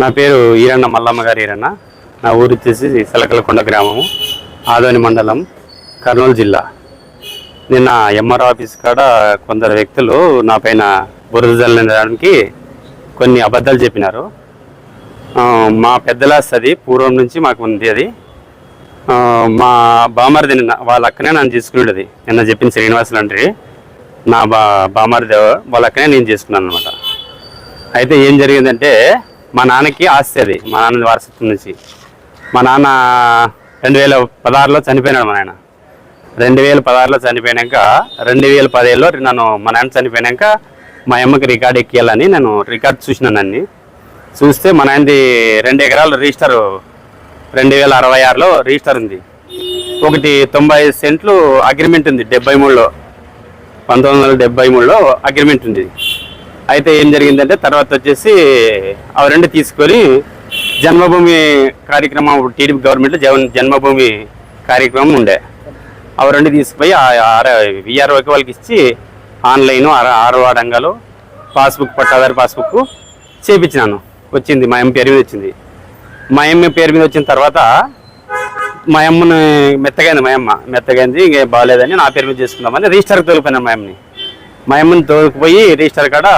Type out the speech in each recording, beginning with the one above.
నా పేరు ఈరన్న మల్లమ్మ గారు ఈరన్న. నా ఊరు వచ్చేసి సెలకలకొండ గ్రామము ఆదోని మండలం కర్నూలు జిల్లా. నిన్న ఎంఆర్ ఆఫీస్ కాడ కొందరు వ్యక్తులు నా పైన బురద కొన్ని అబద్ధాలు చెప్పినారు. మా పెద్దలాస్ అది పూర్వం నుంచి మాకు ఉంది అది. మా బామర్ది నిన్న వాళ్ళ అక్కనే నన్ను తీసుకునేది నిన్న చెప్పిన శ్రీనివాసులు అంటే నా బా బామర్ది వాళ్ళ అక్కనే నేను చేసుకున్నాను అనమాట అయితే ఏం జరిగిందంటే మా నాన్నకి ఆస్తి అది. మా నాన్న వారసత్వం నుంచి. మా నాన్న రెండు వేల పదహారులో చనిపోయినాడు మా నాయన. రెండు వేల పదహారులో చనిపోయినాక రెండు వేల పదిహేడులో నన్ను మా నాన్న చనిపోయినాక మా అమ్మకి రికార్డ్ ఎక్కియాలని నేను రికార్డ్ చూసినాను అన్ని చూస్తే మా నాన్నది రెండు ఎకరాలు రిజిస్టర్ రెండు వేల అరవై ఆరులో రిజిస్టర్ ఉంది. ఒకటి తొంభై సెంట్లు అగ్రిమెంట్ ఉంది డెబ్బై మూడులో. పంతొమ్మిది వందల డెబ్బై మూడులో అగ్రిమెంట్ ఉంది. అయితే ఏం జరిగిందంటే తర్వాత వచ్చేసి ఆ రెండు తీసుకొని జన్మభూమి కార్యక్రమం టీడీపీ గవర్నమెంట్లో జన్ జన్మభూమి కార్యక్రమం ఉండే. అవి రెండు తీసుకుపోయి విఆర్ఓకి వాళ్ళకి ఇచ్చి ఆన్లైన్ ఆరో రంగాలు పాస్బుక్ పట్టాదారు పాస్బుక్ చేపించినాను. వచ్చింది మా అమ్మ పేరు మీద వచ్చింది. మా అమ్మ పేరు మీద వచ్చిన తర్వాత మా అమ్మని మెత్తగైంది మా అమ్మ. మెత్తగైంది ఇంకే బాగాలేదని నా పేరు మీద చేసుకుందామని రిజిస్టర్కి తోలిపోయినా మా అమ్మని. మా అమ్మని తోలుకుపోయి రిజిస్టర్ కాడ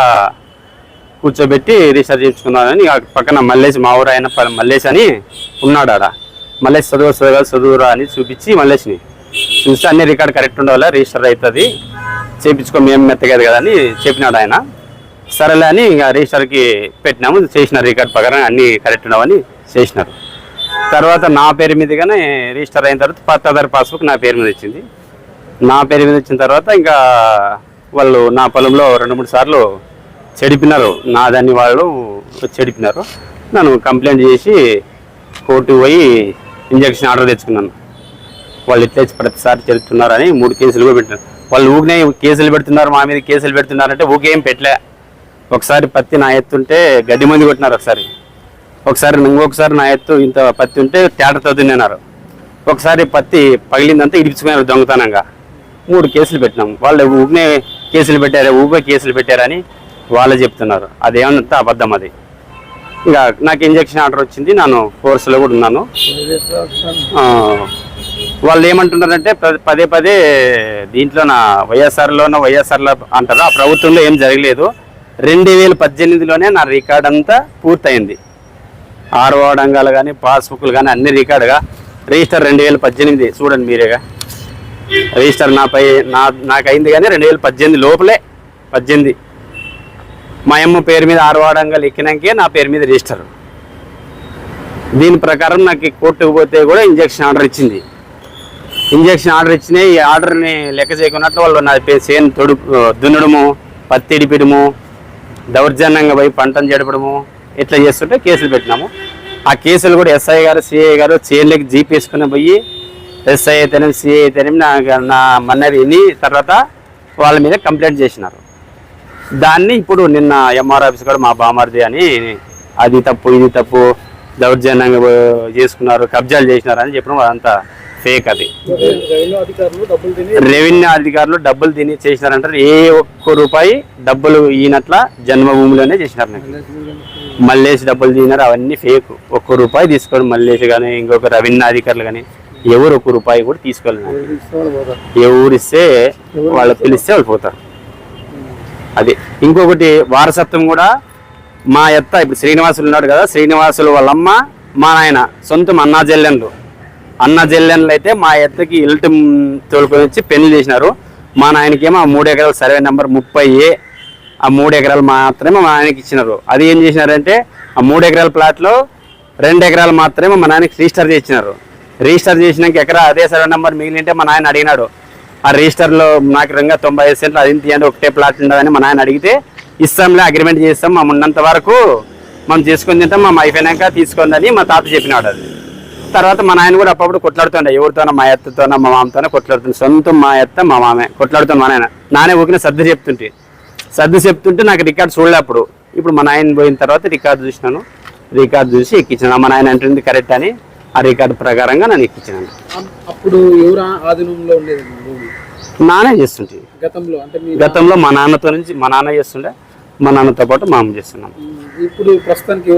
కూర్చోబెట్టి రిజిస్టర్ చేయించుకున్నానని పక్కన మల్లేష్ మా ఊరు ఆయన మల్లేసి అని ఉన్నాడు ఆడ మల్లేసి చదువు చదువు చదువురా అని చూపించి మల్లేసిని చూస్తే అన్ని రికార్డ్ కరెక్ట్ ఉండాలి రిజిస్టర్ అవుతుంది. చేయించుకో మేము మెత్తగదు కదా అని చెప్పినాడు ఆయన. సరేలే అని ఇంకా రిజిస్టర్కి పెట్టినాము చేసిన రికార్డ్ ప్రకారం అన్ని కరెక్ట్ ఉండవని చేసినారు. తర్వాత నా పేరు మీదుగానే రిజిస్టర్ అయిన తర్వాత పత్తాదారు పాస్బుక్ నా పేరు మీద వచ్చింది. నా పేరు మీద వచ్చిన తర్వాత ఇంకా వాళ్ళు నా పొలంలో రెండు మూడు సార్లు చెడిపినారు. నా దాన్ని వాళ్ళు చెడిపినారు. నన్ను కంప్లైంట్ చేసి కోర్టుకు పోయి ఇంజక్షన్ ఆర్డర్ తెచ్చుకున్నాను. వాళ్ళు ఇట్లా ప్రతిసారి చెడుతున్నారని మూడు కేసులు కూడా పెట్టినారు. వాళ్ళు ఊకినే కేసులు పెడుతున్నారు మా మీద కేసులు పెడుతున్నారంటే ఊకేం పెట్టలే. ఒకసారి పత్తి నా ఎత్తుంటే గడ్డి మంది కొట్టినారు ఒకసారి. ఒకసారి ఇంకొకసారి నా ఎత్తు ఇంత పత్తి ఉంటే తేటతో తిన్నారు ఒకసారి పత్తి పగిలిందంతా ఇడిపించుకున్నారు దొంగతనంగా. మూడు కేసులు పెట్టినాం. వాళ్ళు ఊరినే కేసులు పెట్టారు? ఊపే కేసులు పెట్టారని వాళ్ళు చెప్తున్నారు. అదేమన్నంత అబద్ధం అది. ఇంకా నాకు ఇంజక్షన్ ఆర్డర్ వచ్చింది. నేను ఫోర్స్లో కూడా ఉన్నాను. వాళ్ళు ఏమంటున్నారంటే పదే పదే దీంట్లో నా వైఎస్ఆర్లోనో వైఎస్ఆర్లో అంటారు? ఆ ప్రభుత్వంలో ఏం జరగలేదు. రెండు వేల పద్దెనిమిదిలోనే నా రికార్డ్ అంతా పూర్తయింది. ఆరు వాడంగాలు కానీ పాస్బుక్లు కానీ అన్ని రికార్డుగా. రిజిస్టర్ రెండు వేల పద్దెనిమిది. చూడండి మీరేగా. రిజిస్టర్ నాపై నా నాకు అయింది కానీ రెండు వేల పద్దెనిమిది లోపలే పద్దెనిమిది. మా అమ్మ పేరు మీద ఆరువాడంగా ఎక్కినాకే నా పేరు మీద రిజిస్టర్. దీని ప్రకారం నాకు కోర్టుకు పోతే కూడా ఇంజక్షన్ ఆర్డర్ ఇచ్చింది. ఇంజక్షన్ ఆర్డర్ ఇచ్చిన ఈ ఆర్డర్ని లెక్క చేయకున్నట్లు వాళ్ళు నా పే చేను తొడు దున్నడము పత్తి ఇడిపిడము దౌర్జన్యంగా పోయి పంటను జడపడము ఇట్లా చేస్తుంటే కేసులు పెట్టినాము. ఆ కేసులు కూడా ఎస్ఐ గారు సిఐ గారు చేనులకి జీపేసుకుని పోయి ఎస్ఐ అయితేనేమి సిఐ అయితేనేమి నా నా మన్నది విని తర్వాత వాళ్ళ మీద కంప్లైంట్ చేసినారు. దాన్ని ఇప్పుడు నిన్న ఎంఆర్ ఆఫీస్ కూడా మా బామర్ది అని అది తప్పు ఇది తప్పు దౌర్జన్యంగా చేసుకున్నారు కబ్జాలు చేసినారు అని చెప్పడం అదంతా ఫేక్ అది. రెవెన్యూ అధికారులు డబ్బులు తిని చేసినారంటారు. ఏ ఒక్క రూపాయి డబ్బులు ఈనట్ల జన్మభూమిలోనే చేసినారు నాకు. మల్లేసి డబ్బులు తినారు అవన్నీ ఫేక్ ఒక్క రూపాయి తీసుకోండి మల్లేసి కానీ ఇంకొక రెవెన్యూ అధికారులు కానీ ఎవరు ఒక్క రూపాయి కూడా తీసుకోలేదు తీసుకోవాలి పోతారు ఎవరు ఇస్తే వాళ్ళు పిలిస్తే వాళ్ళు పోతారు. అది. ఇంకొకటి వారసత్వం కూడా మా ఎత్త ఇప్పుడు శ్రీనివాసులు ఉన్నాడు కదా శ్రీనివాసులు వాళ్ళమ్మ మా నాయన సొంతం అన్నా జల్లెన్లు అన్న జల్లెన్లు అయితే మా ఎత్తకి ఇల్టు తోలుకొని వచ్చి పెళ్ళి చేసినారు. మా నాయనకేమో ఆ మూడు ఎకరాల సర్వే నెంబర్ ముప్పై ఏ ఆ మూడు ఎకరాలు మాత్రమే మా నాయనకి ఇచ్చినారు. అది ఏం చేసినారంటే ఆ మూడు ఎకరాల ప్లాట్లో రెండు ఎకరాలు మాత్రమే మా నాయనకి రిజిస్టర్ చేసినారు. రిజిస్టర్ చేసినాక ఎక్కడ అదే సర్వే నెంబర్ మిగిలింటే మా నాయన అడిగినాడు. ఆ రిజిస్టర్లో నాకు రంగా తొంభై ఐదు సెంట్లు అది తీయండి ఒకటే ప్లాట్ ఉండదని మా నాయన అడిగితే ఇస్తాంలే అగ్రిమెంట్ చేస్తాం మా ఉన్నంత వరకు మనం చేసుకుని తింటాం మా అయిపోయినాక తీసుకుందని మా తాత చెప్పినాడు అది. తర్వాత మా నాయన కూడా అప్పుడప్పుడు కొట్లాడుతుండే ఎవరితోనో మా ఎత్తతోనో మా మామతోనో కొట్లాడుతుంది సొంతం మా ఎత్త మా మామే కొట్లాడుతుంది మా నాయన. నానే ఊకిన సర్ది చెప్తుంటే సర్ది చెప్తుంటే నాకు రికార్డ్ చూడలేప్పుడు ఇప్పుడు మా నాయన పోయిన తర్వాత రికార్డు చూసినాను రికార్డు చూసి ఎక్కించాను మా నాయన అంటుంది కరెక్ట్ అని. ఆ రికార్డు ప్రకారంగా నేను ఎక్కించాను అప్- అప్పుడు ఎవరు ఆధీనంలో ఉండేది నానే చేస్తుంటే గతంలో అంటే గతంలో మా నాన్నతో నుంచి మా నాన్న చేస్తుండే మా నాన్నతో పాటు మా అమ్మ చేస్తున్నాం. ఇప్పుడు ప్రస్తుతానికి?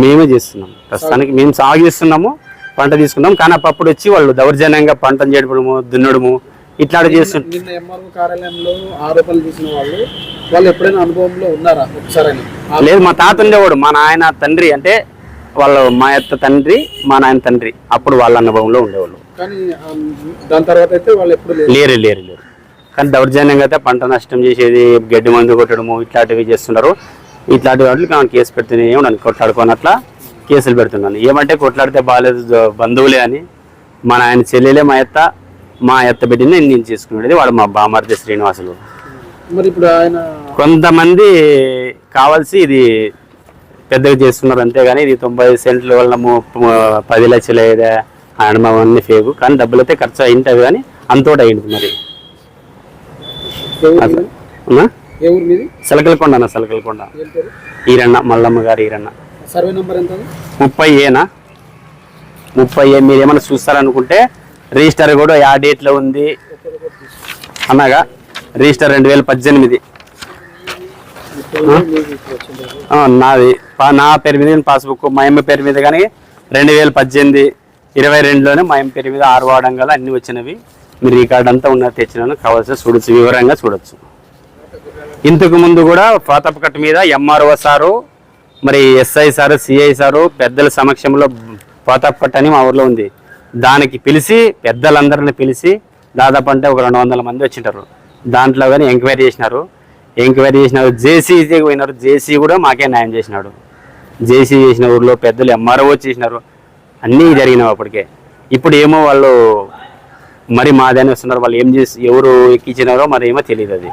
మేమే చేస్తున్నాం. ప్రస్తుతానికి మేము సాగు చేస్తున్నాము పంట తీసుకున్నాం కానీ అప్పుడు వచ్చి వాళ్ళు దౌర్జన్యంగా పంటను చేయడము దున్నడము నిన్న ఎంఆర్ఓ కార్యాలయంలో ఆరోపణలు చేసిన వాళ్ళు వాళ్ళు ఎప్పుడైనా అనుభవంలో ఉన్నారా ఒకసారి లేదు మా తాత ఉండేవాడు మా నాయన తండ్రి అంటే వాళ్ళు మా యొక్క తండ్రి మా నాయన తండ్రి. అప్పుడు వాళ్ళ అనుభవంలో ఉండేవాళ్ళు. కానీ ఆ, దాని తర్వాత అయితే వాళ్ళు ఎప్పుడు లేదు లేరు లేరు లేరు. కానీ దౌర్జన్యంగా అయితే పంట నష్టం చేసేది గడ్డి మందు కొట్టడము ఇట్లాంటివి చేస్తున్నారు ఇట్లాంటి వాటికి మనం కేసు పెడుతూనే ఉన్నాను కొట్లాడుకొని అట్లా కేసులు పెడుతున్నాను ఏమంటే కొట్లాడితే బాగాలేదు బంధువులే అని మా నాయన చెల్లెలే మా ఎత్త మా ఎత్త బిడ్డని నేను చేసుకునేది వాడు మా బామర్ది శ్రీనివాసులు. మరి ఇప్పుడు ఆయన కొంతమంది కావాల్సి ఇది పెద్దగా చేస్తున్నారు అంతేగాని ఇది తొంభై సెంట్ల వల్ల పది లక్షలు అయ్యేదే అనుభవం అన్ని ఫేకు కానీ డబ్బులు అయితే ఖర్చు అయింటవి కానీ అంతోటి అయింది మరి. సలకలకొండ అన్న సలకలకొండ. ఈరన్న మల్లమ్మ గారు ఈరన్న. సర్వే నెంబర్ ఎంత? ముప్పై ఏనా ముప్పై ఏ మీరు ఏమైనా చూస్తారనుకుంటే రిజిస్టర్ కూడా ఆ డేట్లో ఉంది. అన్నగా రిజిస్టర్ రెండు వేల పద్దెనిమిది ఇప్పుడు మీకు ఇప్పుడు వచ్చింది. ఆ, నాది. నా పేరు మీద పాస్బుక్ మా అమ్మ పేరు మీద కానీ రెండు వేల పద్దెనిమిది ఇరవై రెండులోనే మా అమ్మ పేరు మీద ఆరు వాడడం గల అన్ని వచ్చినవి. మీరు ఈ అంతా ఉన్న తెచ్చినాను. కావాల్సిన చూడొచ్చు వివరంగా చూడొచ్చు. ఇంతకు ముందు కూడా పాతపకట్ మీద ఎంఆర్ఓ సారు మరి ఎస్ఐ సారు సిఐ సారు పెద్దల సమక్షంలో పాతపకట్ అని మా ఊర్లో ఉంది. దానికి పిలిచి పెద్దలందరిని పిలిచి దాదాపు అంటే ఒక రెండు వందల మంది వచ్చింటారు. దాంట్లో కానీ ఎంక్వైరీ చేసినారు. ఎంక్వైరీ చేసినారు జేసీ పోయినారు జేసీ కూడా మాకే న్యాయం చేసినాడు. జేసీ చేసిన ఊర్లో పెద్దలు ఎంఆర్ఓ చేసినారు. అన్నీ జరిగినావు అప్పటికే. ఇప్పుడు ఏమో వాళ్ళు మరి మాదని వస్తున్నారు. వాళ్ళు ఏం చేసి ఎవరు ఎక్కించినారో మరి ఏమో తెలియదు అది.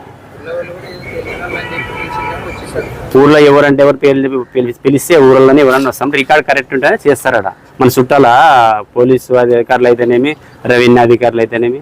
ఊర్లో ఎవరంటే ఎవరు పేర్లు పిలిస్తే ఊళ్ళోనే ఎవరన్నా వస్తాం. రికార్డ్ కరెక్ట్ ఉంటేనే చేస్తారట. మన చుట్టాల పోలీసు అధికారులు అయితేనేమి రెవెన్యూ అధికారులు అయితేనేమి.